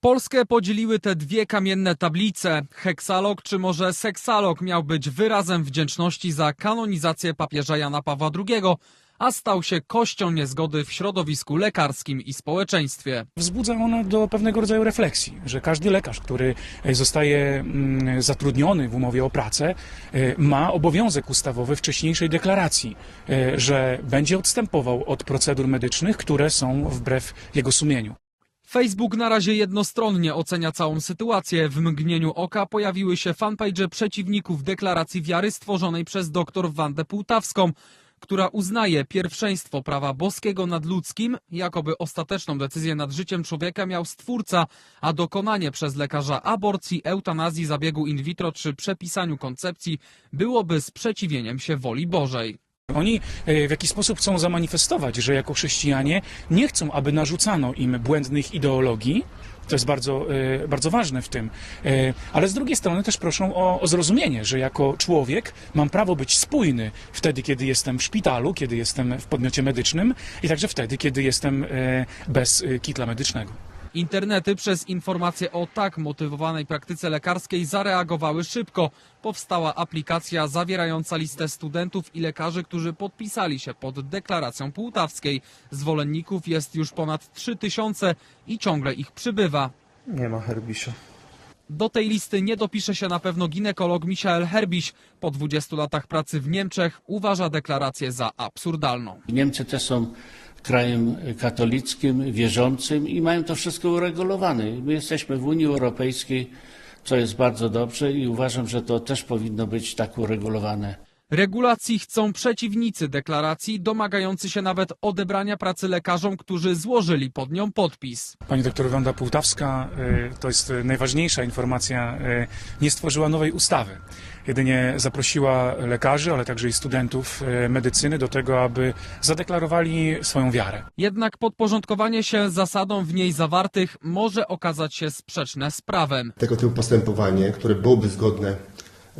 Polskę podzieliły te dwie kamienne tablice. Heksalog czy może seksalog miał być wyrazem wdzięczności za kanonizację papieża Jana Pawła II, a stał się kością niezgody w środowisku lekarskim i społeczeństwie. Wzbudza ona do pewnego rodzaju refleksji, że każdy lekarz, który e, zostaje mm, zatrudniony w umowie o pracę, e, ma obowiązek ustawowy wcześniejszej deklaracji, e, że będzie odstępował od procedur medycznych, które są wbrew jego sumieniu. Facebook na razie jednostronnie ocenia całą sytuację. W mgnieniu oka pojawiły się fanpage przeciwników deklaracji wiary stworzonej przez dr Wandę Półtawską, która uznaje pierwszeństwo prawa boskiego nad ludzkim, jakoby ostateczną decyzję nad życiem człowieka miał stwórca, a dokonanie przez lekarza aborcji, eutanazji, zabiegu in vitro czy przepisaniu koncepcji byłoby sprzeciwieniem się woli Bożej. Oni e, w jakiś sposób chcą zamanifestować, że jako chrześcijanie nie chcą, aby narzucano im błędnych ideologii. To jest bardzo, e, bardzo ważne w tym. E, Ale z drugiej strony też proszą o, o zrozumienie, że jako człowiek mam prawo być spójny wtedy, kiedy jestem w szpitalu, kiedy jestem w podmiocie medycznym i także wtedy, kiedy jestem bez kitla medycznego. Internety przez informacje o tak motywowanej praktyce lekarskiej zareagowały szybko. Powstała aplikacja zawierająca listę studentów i lekarzy, którzy podpisali się pod deklaracją Półtawskiej. Zwolenników jest już ponad 3000 i ciągle ich przybywa. Nie ma herbisza. Do tej listy nie dopisze się na pewno ginekolog Michael Herbiś. Po 20 latach pracy w Niemczech uważa deklarację za absurdalną. Niemcy też są krajem katolickim, wierzącym i mają to wszystko uregulowane. My jesteśmy w Unii Europejskiej, co jest bardzo dobrze i uważam, że to też powinno być tak uregulowane. Regulacji chcą przeciwnicy deklaracji, domagający się nawet odebrania pracy lekarzom, którzy złożyli pod nią podpis. Pani doktor Wanda Półtawska, e, to jest najważniejsza informacja, e, nie stworzyła nowej ustawy. Jedynie zaprosiła lekarzy, ale także i studentów e, medycyny do tego, aby zadeklarowali swoją wiarę. Jednak podporządkowanie się zasadom w niej zawartych może okazać się sprzeczne z prawem. tego typu postępowanie, które byłoby zgodne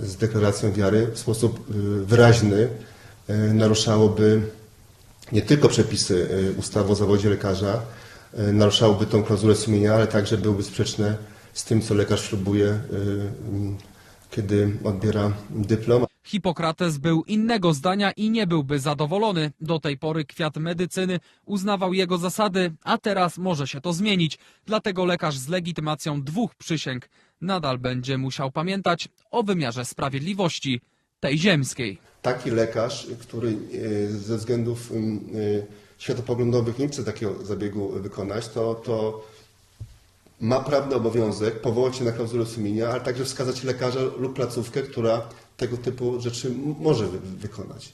z deklaracją wiary, w sposób y, wyraźny y, naruszałoby nie tylko przepisy y, ustawy o zawodzie lekarza, naruszałoby tą klauzulę sumienia, ale także byłoby sprzeczne z tym, co lekarz ślubuje, kiedy odbiera dyplom. Hipokrates był innego zdania i nie byłby zadowolony. Do tej pory kwiat medycyny uznawał jego zasady, a teraz może się to zmienić. Dlatego lekarz z legitymacją dwóch przysięg nadal będzie musiał pamiętać o wymiarze sprawiedliwości, tej ziemskiej. Taki lekarz, który y, ze względów y, światopoglądowych nie chce takiego zabiegu wykonać, to, to ma prawny obowiązek powołać się na klauzulę sumienia, ale także wskazać lekarza lub placówkę, która tego typu rzeczy może wy- wykonać.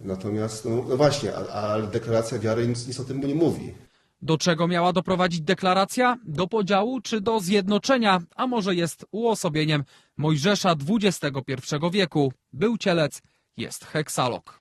Natomiast, no, no właśnie, ale deklaracja wiary nic, nic o tym nie mówi. Do czego miała doprowadzić deklaracja? Do podziału czy do zjednoczenia? A może jest uosobieniem Mojżesza XXI wieku? Był cielec, jest heksalog.